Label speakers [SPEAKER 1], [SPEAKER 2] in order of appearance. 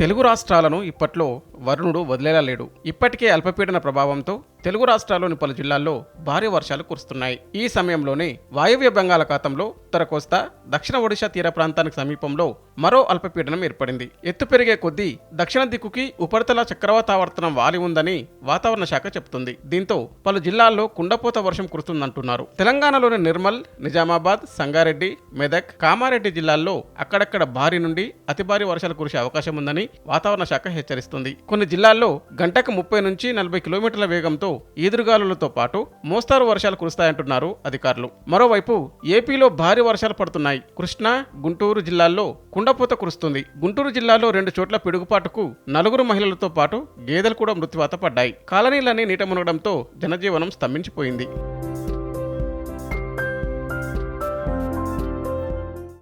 [SPEAKER 1] తెలుగు రాష్ట్రాలను ఇప్పట్లో వరుణుడు వదిలేలా లేడు. ఇప్పటికే అల్పపీడన ప్రభావంతో తెలుగు రాష్ట్రాల్లోని పలు జిల్లాల్లో భారీ వర్షాలు కురుస్తున్నాయి. ఈ సమయంలోనే వాయువ్య బంగాళాఖాతంలో ఉత్తర కోస్తా దక్షిణ ఒడిశా తీర ప్రాంతానికి సమీపంలో మరో అల్పపీడనం ఏర్పడింది. ఎత్తు పెరిగే కొద్దీ దక్షిణ దిక్కుకి ఉపరితల చక్రవాతావర్తనం వాలి ఉందని వాతావరణ శాఖ చెబుతుంది. దీంతో పలు జిల్లాల్లో కుండపోత వర్షం కురుస్తుందంటున్నారు. తెలంగాణలోని నిర్మల్ నిజామాబాద్ సంగారెడ్డి మెదక్ కామారెడ్డి జిల్లాల్లో అక్కడక్కడ భారీ నుండి అతి భారీ వర్షాలు కురిసే అవకాశం ఉందని వాతావరణ శాఖ హెచ్చరిస్తుంది. కొన్ని జిల్లాల్లో గంటకు ముప్పై నుంచి నలభై కిలోమీటర్ల వేగంతో ఈదురుగాలులతో పాటు మోస్తారు వర్షాలు కురుస్తాయంటున్నారు అధికారులు. మరోవైపు ఏపీలో భారీ వర్షాలు పడుతున్నాయి. కృష్ణా గుంటూరు జిల్లాల్లో కుండపోత కురుస్తుంది. గుంటూరు జిల్లాలో రెండు చోట్ల పిడుగుపాటుకు నలుగురు మహిళలతో పాటు గేదెలు కూడా మృత్యువాత పడ్డాయి. కాలనీలన్నీ నీట మునగడంతో జనజీవనం స్తంభించిపోయింది.